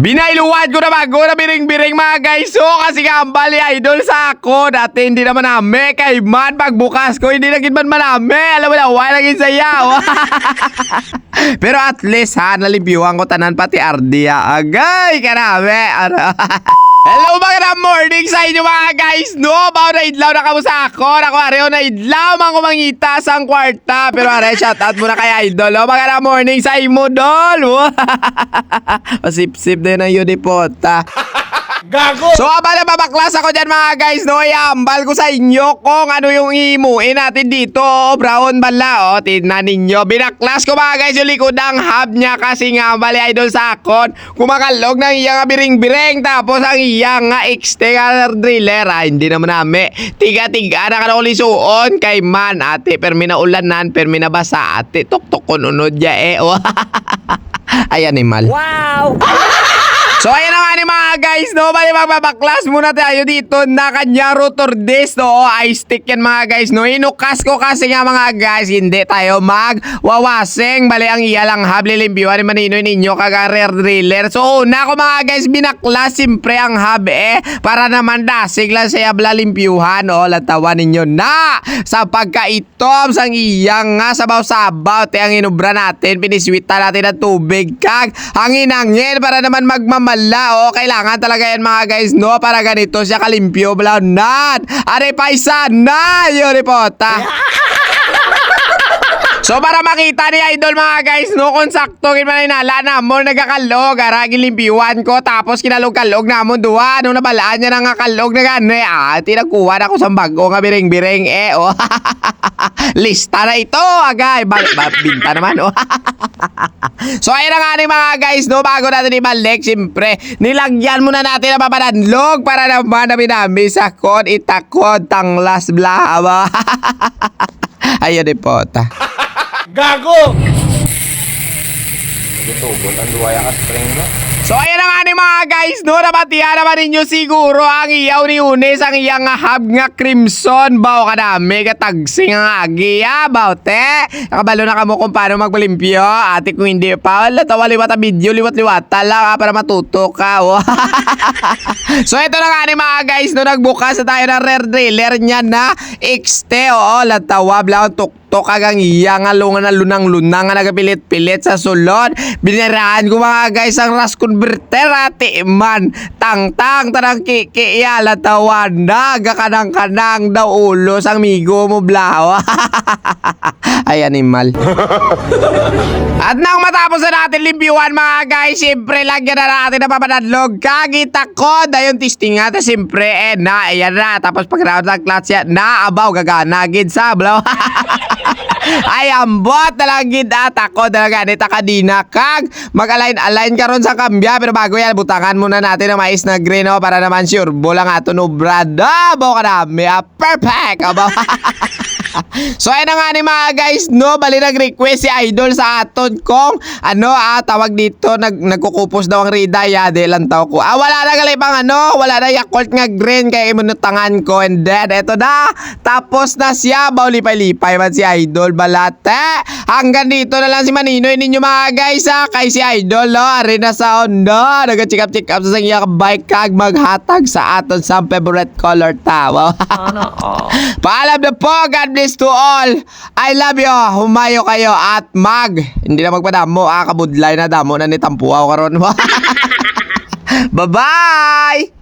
Binailuwad ko na bago na biring-biring mga guys. So, kasi nga ang bali idol sa ako. Dati hindi naman nami. Kay man, pagbukas ko, hindi naging man manami. Alam mo na, wala naging sayaw. Pero at least ha, nalibyuhan ko tanan pati Ardia. Agay, karami. Ano? Hello mga morning sa inyo mga guys. No Bao na idlaw na kamo sa ako? Ako areo na idlaw man ko mangita sa kwarta. Pero are shoutout muna kay idol. Oh, Mga morning sa imo dol. Pasip-sip din ang unipota Gago! So abala babaklas ako dyan mga guys no? Iambal ko sa inyo kung ano yung imuin natin dito. Oh, Brown bala oh Tignan ninyo. Binaklas ko mga guys yung likodang hub niya Kasi nga bali idol sa akon Kumakalog ng iyang nga biring-biring. Tapos ang iyang nga exterior driller. Ah, Hindi naman nami. Tiga-tiga na ka suon Kay man ate. Permi na ulanan Permi na basa ate. Tok-tok ko nunod ya eh oh. Ay animal. Wow! So ayan na ni guys, no? Bali magbabaklas muna tayo dito na kanya rotor disc, no? Ice stick yan mga guys, no? Inukas ko kasi nga mga guys, hindi tayo magwawasing. Bali ang iya lang hub, lilimpiwan ni maninoy ninyo kaga rear driller. So una ko mga guys, binaklas simpre ang hub eh, para naman dasig lang siya blalimpyuhan, no? Latawan ninyo na sa pagkaitom sang iyang nga sabaw-sabaw, te ang inubra natin, piniswita natin ng tubig, kag hangin-hangin para naman magmamala, oh. Kailangan talaga yan mga guys, no? Para ganito siya kalimpyo, blaunan. Are paisa na, yun ripota. So para makita ni Idol mga guys, no, kung sakto kin man inala na mo nagakalog, ara gilimpiwan ko tapos kinalog-kalog na mo duwa nung nabalaan niya na nga kalog na gani. Ah, tinakuha na ako sa bago nga biring-biring eh. Oh. Lista na ito, agay. Ba, ba binta naman, oh. so ayun na nga ni mga guys, no, bago natin ibalik, siyempre, nilagyan muna natin ang papanadlog para naman na binami sa kon itakod tanglas blah. Ayun di po, ta. Gago! So ayan na nga ni mga guys, no, napatiya naman ninyo siguro ang iyaw ni Unes, ang iyang nga hub nga crimson, bao ka dami, katagsing ang agi, ah, bao te. Nakabalo na kamo kung paano magpalimpyo, ate kung hindi pa, wala tawa liwat ang video, liwat-liwat lang ah, para matuto ka, oh. so ito na nga ni mga guys, no, nagbukas na tayo ng rear driller niya na XT, oo, latawa, blaw, tuk to kagang iya nga lungan na lunang-lunang nga nagapilit-pilit sa sulod. Biniraan ko mga guys ang ras converter ati man. Tang-tang tarang kiki iya latawan na gakanang-kanang daw ulo sang migo mo blawa. Ay animal. At nang matapos na natin limpiwan mga guys, siyempre lagyan na natin na papanadlog. Kagita ko, dayon testing nga, ta siyempre, eh na, ayan na. Tapos pag round ng clutch yan, na, abaw, gagana, gid sa, blaw. Ay, ambot talagang gid ako talaga ni takadina kag mag-align-align karon sa kambya. Pero bago yan butangan muna natin ang mais na green oh, para naman sure. Bola nga to no brada bo ka ah, perfect. Aba So ayun na nga ni mga guys no bali nag-request si Idol sa aton kong ano ah tawag dito nag nagkukupos daw ang Rida ya de lang tao ko. Ah wala na gali pang ano, wala na Yakult nga green kay imunutangan ko and then eto na tapos na siya baw lipay-lipay man si Idol balate. Hanggang dito na lang si Maninoy ninyo mga guys ha kay si Idol no ari na sa onda nag-check up check up sa iya bike kag maghatag sa aton sa favorite color ta. Wow. Paalam na po. God bless to all. I love you. Humayo kayo at mag. Hindi na magpadamo. Ah, kabudlay na damo na ni Tampuaw karon. Bye-bye!